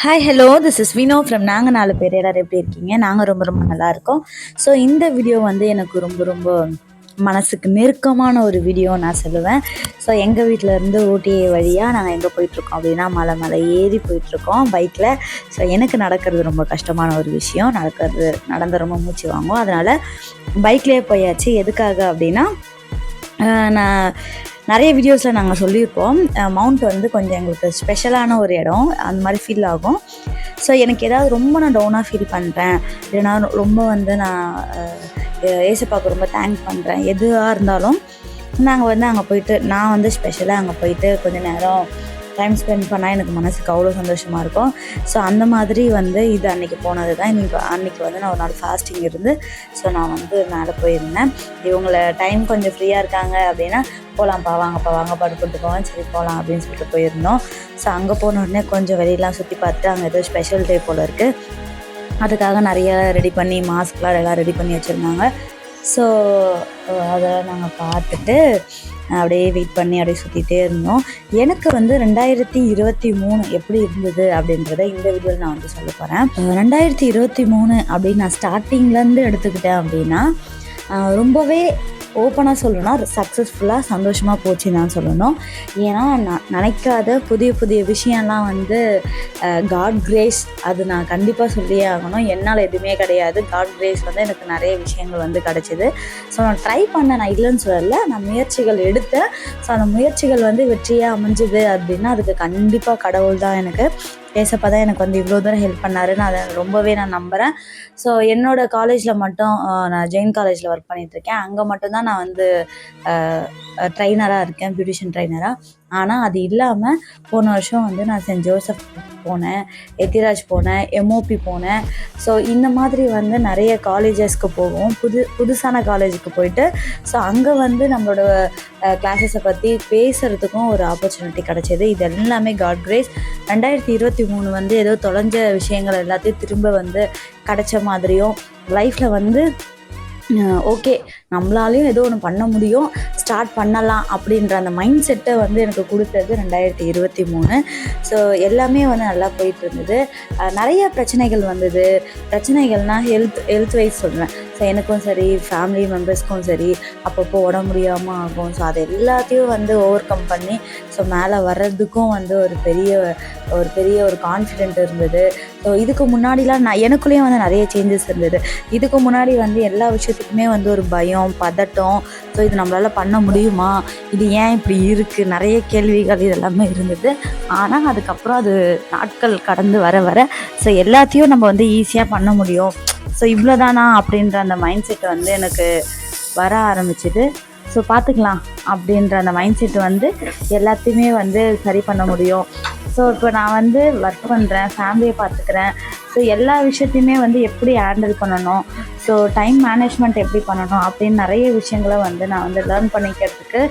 Hi hello this is Vino from நாங்கள் நாலு பேர். எல்லோரும் எப்படி இருக்கீங்க? நாங்கள் ரொம்ப ரொம்ப நல்லா இருக்கோம். ஸோ இந்த வீடியோ வந்து எனக்கு ரொம்ப ரொம்ப மனசுக்கு நெருக்கமான ஒரு வீடியோ நான் சொல்லுவேன். ஸோ எங்கள் வீட்டில் இருந்து ஊட்டி வழியாக நாங்கள் எங்கே போயிட்டுருக்கோம் அப்படின்னா மலை மலை ஏறி போயிட்டுருக்கோம் பைக்கில் ஸோ எனக்கு நடக்கிறது ரொம்ப கஷ்டமான ஒரு விஷயம். நடக்கிறது நடந்து ரொம்ப மூச்சு வாங்கும். அதனால் பைக்லேயே போயாச்சு. எதுக்காக அப்படின்னா நான் நிறைய வீடியோஸில் நாங்கள் சொல்லியிருப்போம் மவுண்ட் வந்து கொஞ்சம் எங்களுக்கு ஸ்பெஷலான ஒரு இடம். அந்த மாதிரி ஃபீல் ஆகும். ஸோ எனக்கு ஏதாவது ரொம்ப நான் டவுனாக ஃபீல் பண்ணுறேன் இல்லைனா ரொம்ப வந்து நான் ஏசப்பாவுக்கு ரொம்ப தேங்க் பண்ணுறேன் எதுவாக இருந்தாலும் நாங்கள் வந்து அங்கே போயிட்டு நான் வந்து ஸ்பெஷலாக அங்கே போயிட்டு கொஞ்சம் நேரம் டைம் ஸ்பெண்ட் பண்ணால் எனக்கு மனசுக்கு அவ்வளோ சந்தோஷமாக இருக்கும். ஸோ அந்த மாதிரி வந்து இது அன்றைக்கி போனது தான் இன்னைக்கு அன்றைக்கி வந்து நான் ஒரு நாள் ஃபாஸ்டிங் இருந்து ஸோ நான் வந்து மேலே போயிருந்தேன். இவங்கள டைம் கொஞ்சம் ஃப்ரீயாக இருக்காங்க அப்படின்னா போகலாம்ப்பா வாங்கப்பா வாங்க படுத்துட்டு போவேன் சரி போகலாம் அப்படின்னு சொல்லிட்டு போயிருந்தோம். ஸோ அங்கே போன உடனே கொஞ்சம் வெளியெலாம் சுற்றி பார்த்துட்டு அங்கே ஏதோ ஸ்பெஷல் டே போல் இருக்குது அதுக்காக நிறைய ரெடி பண்ணி மாஸ்க்லாம் எல்லாம் ரெடி பண்ணி வச்சுருந்தாங்க. ஸோ அதெல்லாம் நாங்கள் பார்த்துட்டு அப்படியே வெயிட் பண்ணி அப்படியே சுற்றிட்டே இருந்தோம். எனக்கு வந்து ரெண்டாயிரத்தி இருபத்தி மூணு எப்படி இருந்தது அப்படின்றத இந்த வீடியோவில் நான் வந்து சொல்ல போகிறேன் ரெண்டாயிரத்தி இருபத்தி மூணு அப்படின்னு நான் ஸ்டார்டிங்லேருந்து எடுத்துக்கிட்டேன் அப்படின்னா ரொம்பவே ஓப்பனாக சொல்லணும்னா சக்ஸஸ்ஃபுல்லாக சந்தோஷமாக போச்சுன்னு தான் சொல்லணும். ஏன்னா நான் நினைக்காத புதிய புதிய விஷயம்லாம் வந்து காட் கிரேஸ் அது நான் கண்டிப்பாக சொல்லியே ஆகணும். என்னால் எதுவுமே கிடையாது. காட் கிரேஸ் வந்து எனக்கு நிறைய விஷயங்கள் வந்து கிடச்சிது. ஸோ நான் ட்ரை பண்ணேன். நான் இல்லைன்னு சொல்லலை. நான் முயற்சிகள் எடுத்தேன். ஸோ அந்த முயற்சிகள் வந்து வெற்றியாக அமைஞ்சுது அப்படின்னா அதுக்கு கண்டிப்பாக கடவுள் தான் எனக்கு ஏசப்பா தான் எனக்கு வந்து இவ்வளோ தூரம் ஹெல்ப் பண்ணாரு. நான் அதை ரொம்பவே நான் நம்புகிறேன் ஸோ என்னோடய காலேஜில் மட்டும் நான் ஜெயின் காலேஜில் ஒர்க் பண்ணிகிட்ருக்கேன் அங்கே மட்டும்தான் நான் வந்து ட்ரைனராக இருக்கேன் பியூட்டிஷியன் ட்ரைனராக ஆனால் அது இல்லாமல் போன வருஷம் வந்து நான் சென்ட் ஜோசப் போனேன் எத்திராஜ் போனேன் எம்ஓபி போனேன். ஸோ இந்த மாதிரி வந்து நிறைய காலேஜஸ்க்கு போவோம். புது புதுசான காலேஜுக்கு போயிட்டு ஸோ அங்கே வந்து நம்மளோட கிளாஸஸை பற்றி பேசுகிறதுக்கும் ஒரு ஆப்பர்ச்சுனிட்டி கிடச்சிது. இது எல்லாமே காட் கிரேஸ் ரெண்டாயிரத்தி இருபத்தி மூணு வந்து ஏதோ தொலைஞ்ச விஷயங்கள் எல்லாத்தையும் திரும்ப வந்து கிடைச்ச மாதிரியும் லைஃப்பில் வந்து ஓகே. நம்மளாலையும் ஏதோ ஒன்று பண்ண முடியும். ஸ்டார்ட் பண்ணலாம் அப்படின்ற அந்த மைண்ட் செட்டை வந்து எனக்கு கொடுத்தது ரெண்டாயிரத்தி இருபத்தி மூணு. ஸோ எல்லாமே வந்து நல்லா போயிட்டு இருந்தது நிறைய பிரச்சனைகள் வந்தது. பிரச்சனைகள்னால் ஹெல்த் ஹெல்த் வைஸ் சொல்கிறேன் ஸோ எனக்கும் சரி ஃபேமிலி மெம்பர்ஸ்க்கும் சரி அப்பப்போ உடம்பு முடியாமல் ஆகும். ஸோ அது எல்லாத்தையும் வந்து ஓவர் கம் பண்ணி ஸோ மேலே வர்றதுக்கும் வந்து ஒரு பெரிய ஒரு பெரிய ஒரு கான்ஃபிடென்ட் இருந்தது. இதுக்கு முன்னாடிலாம் நான் எனக்குள்ளேயும் வந்து நிறைய சேஞ்சஸ் இருந்தது. இதுக்கு முன்னாடி வந்து எல்லா விஷயத்துக்குமே வந்து ஒரு பயம் பதட்டம். ஸோ இது நம்மளால் பண்ண முடியுமா? இது ஏன் இப்படி இருக்குது நிறைய கேள்விகள் இதெல்லாமே இருந்தது. ஆனால் அதுக்கப்புறம் அது நாட்கள் கடந்து வர வர ஸோ எல்லாத்தையும் நம்ம வந்து ஈஸியாக பண்ண முடியும். ஸோ இவ்வளோதானா அப்படின்ற அந்த மைண்ட் செட் வந்து எனக்கு வர ஆரம்பிச்சிது. ஸோ பார்த்துக்கலாம் அப்படின்ற அந்த மைண்ட் செட் வந்து எல்லாத்தையுமே வந்து சரி பண்ண முடியும். ஸோ இப்போ நான் வந்து ஒர்க் பண்ணுறேன் ஃபேமிலியை பார்த்துக்கிறேன் ஸோ எல்லா விஷயத்தையுமே வந்து எப்படி ஹேண்டில் பண்ணணும்? ஸோ டைம் மேனேஜ்மெண்ட் எப்படி பண்ணணும்? அப்படின்னு நிறைய விஷயங்களை வந்து நான் வந்து லேர்ன் பண்ணிக்கிறதுக்கு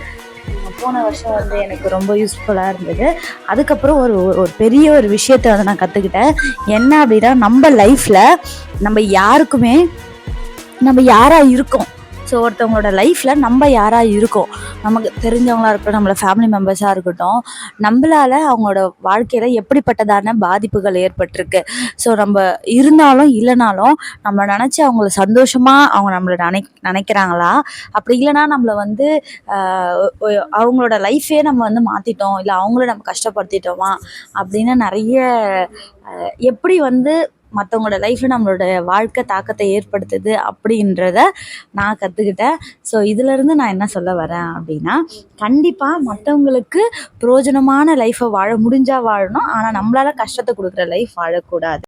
போன வருஷம் வந்து எனக்கு ரொம்ப யூஸ்ஃபுல்லாக இருந்தது. அதுக்கப்புறம் ஒரு ஒரு பெரிய ஒரு விஷயத்தை வந்து நான் கற்றுக்கிட்டேன் என்ன அப்படின்னா நம்ம லைஃப்பில் நம்ம யாருக்குமே நம்ம யாராக இருக்கோம் ஸோ ஒருத்தவங்களோட லைஃப்பில் நம்ம யாராக இருக்கோம்? நமக்கு தெரிஞ்சவங்களாக இருக்கட்டும் நம்மளோட ஃபேமிலி மெம்பர்ஸாக இருக்கட்டும் நம்மளால் அவங்களோட வாழ்க்கையில் எப்படிப்பட்டதான பாதிப்புகள் ஏற்பட்டிருக்கு? ஸோ நம்ம இருந்தாலும் இல்லைனாலும் நம்ம நினச்சி அவங்கள சந்தோஷமாக அவங்க நம்மளை நினை நினைக்கிறாங்களா? அப்படி இல்லைனா நம்மளை வந்து அவங்களோட லைஃபே நம்ம வந்து மாற்றிட்டோம் இல்லை அவங்கள நம்ம கஷ்டப்படுத்திட்டோமா? அப்படின்னு நிறைய எப்படி வந்து மற்றவங்களோட லைஃப்பில் நம்மளோட வாழ்க்கை தாக்கத்தை ஏற்படுத்துது அப்படின்றத நான் கற்றுக்கிட்டேன் ஸோ இதிலேருந்து நான் என்ன சொல்ல வரேன் அப்படின்னா கண்டிப்பாக மற்றவங்களுக்கு பிரயோஜனமான லைஃப்பை வாழ முடிஞ்சால் வாழணும். ஆனால் நம்மளால் கஷ்டத்தை கொடுக்குற லைஃப் வாழக்கூடாது.